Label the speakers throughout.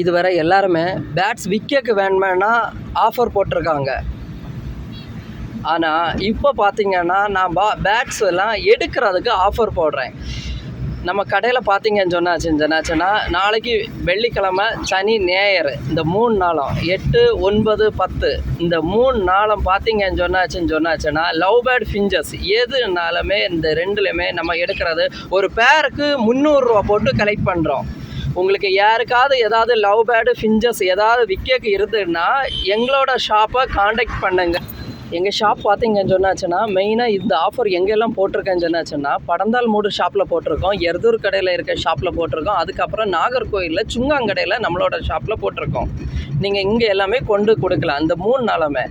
Speaker 1: இதுவரை எல்லாருமே bats விற்கக்கு வேணுமேனா offer போட்டிருக்காங்க. ஆனால் இப்போ பார்த்தீங்கன்னா நான் பா பேட்ஸ் எல்லாம் எடுக்கிறதுக்கு ஆஃபர் போடுறேன். நம்ம கடையில் பார்த்தீங்கன்னு சொன்னாச்சுன்னு சொன்னாச்சுன்னா நாளைக்கு வெள்ளிக்கிழமை சனி ஞாயிறு இந்த மூணு நாளும் எட்டு ஒன்பது பத்து இந்த மூணு நாளும் பார்த்தீங்கன்னு சொன்னாச்சுன்னு சொன்னாச்சுன்னா லவ் பேர்ட் ஃபிஞ்சஸ் எதுனாலுமே இந்த ரெண்டுலையுமே நம்ம எடுக்கிறது ஒரு பேருக்கு முந்நூறுரூவா போட்டு கலெக்ட் பண்ணுறோம் உங்களுக்கு யாருக்காவது ஏதாவது லவ் பேடு ஃபிஞ்சஸ் ஏதாவது விற்கக்கு இருந்ததுன்னா எங்களோட ஷாப்பை காண்டாக்ட் பண்ணுங்க. எங்கள் ஷாப் பார்த்தீங்கன்னு சொன்னாச்சுன்னா மெயினாக இந்த ஆஃபர் எங்கெல்லாம் போட்டிருக்கேன்னு சொன்னாச்சுன்னா படந்தால் மூடு ஷாப்பில் போட்டிருக்கோம் எர்தூர் கடையில் இருக்க ஷாப்பில் போட்டிருக்கோம் அதுக்கப்புறம் நாகர்கோயிலில் சுங்காங்கடையில் நம்மளோட ஷாப்பில் போட்டிருக்கோம். நீங்கள் இங்கே எல்லாமே கொண்டு கொடுக்கலாம். இந்த மூணு நாளுமே.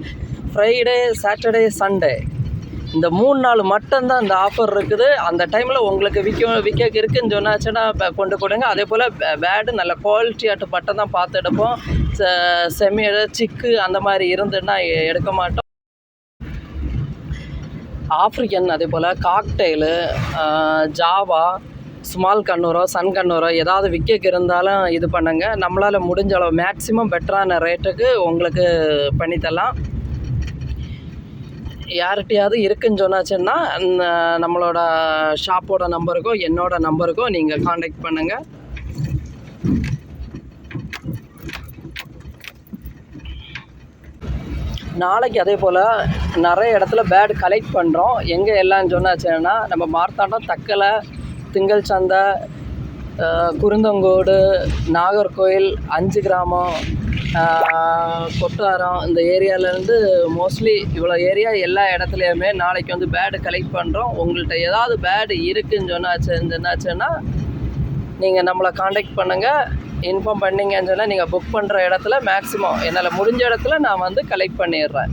Speaker 1: ஃப்ரைடே சாட்டர்டே சண்டே இந்த மூணு நாள் மட்டும்தான் இந்த ஆஃபர் இருக்குது. அந்த டைமில் உங்களுக்கு விற்க விற்க இருக்குன்னு சொன்னாச்சுன்னா கொண்டு கொடுங்க அதே போல் பேடு நல்ல குவாலிட்டியாட்டு பட்டம் தான் பார்த்து எடுப்போம். செ- செமி சிக்கு அந்த மாதிரி இருந்துன்னா எடுக்க மாட்டோம். ஆப்ரிக்கன் அதே போல் காக்டெயிலு ஜாவா ஸ்மால் கண்ணூரோ சன் கண்ணூரோ ஏதாவது விற்க இருந்தாலும் இது பண்ணுங்க. நம்மளால் முடிஞ்ச அளவு மேக்ஸிமம் பெட்டரான ரேட்டுக்கு உங்களுக்கு பண்ணித்தரலாம். யார்கிட்டயாவது இருக்குன்னு சொன்னாச்சுன்னா நம்மளோட ஷாப்போட நம்பருக்கோ என்னோட நம்பருக்கோ நீங்கள் காண்டாக்ட் பண்ணுங்கள் நாளைக்கு அதே போல் நிறைய இடத்துல பேட் கலெக்ட் பண்ணுறோம் எங்கே எல்லாம் சொன்னாச்சுன்னா நம்ம மார்த்தாண்டம் தக்கலை திங்கள் சந்தை குருந்தங்கோடு நாகர்கோயில் அஞ்சு கிராமம் கொட்டாரம் இந்த ஏரியாவிலேருந்து மோஸ்ட்லி இவ்வளோ ஏரியா எல்லா இடத்துலையுமே நாளைக்கு வந்து பேடு கலெக்ட் பண்ணுறோம் உங்கள்கிட்ட ஏதாவது பேடு இருக்குன்னு சொன்னாச்சு சொன்னாச்சுன்னா நீங்கள் நம்மளை காண்டாக்ட் பண்ணுங்கள் இன்ஃபார்ம் பண்ணீங்கன்னு சொன்னால் நீங்கள் புக் பண்ணுற இடத்துல மேக்ஸிமம் என்னால் முடிஞ்ச இடத்துல நான் வந்து கலெக்ட் பண்ணிடுறேன்.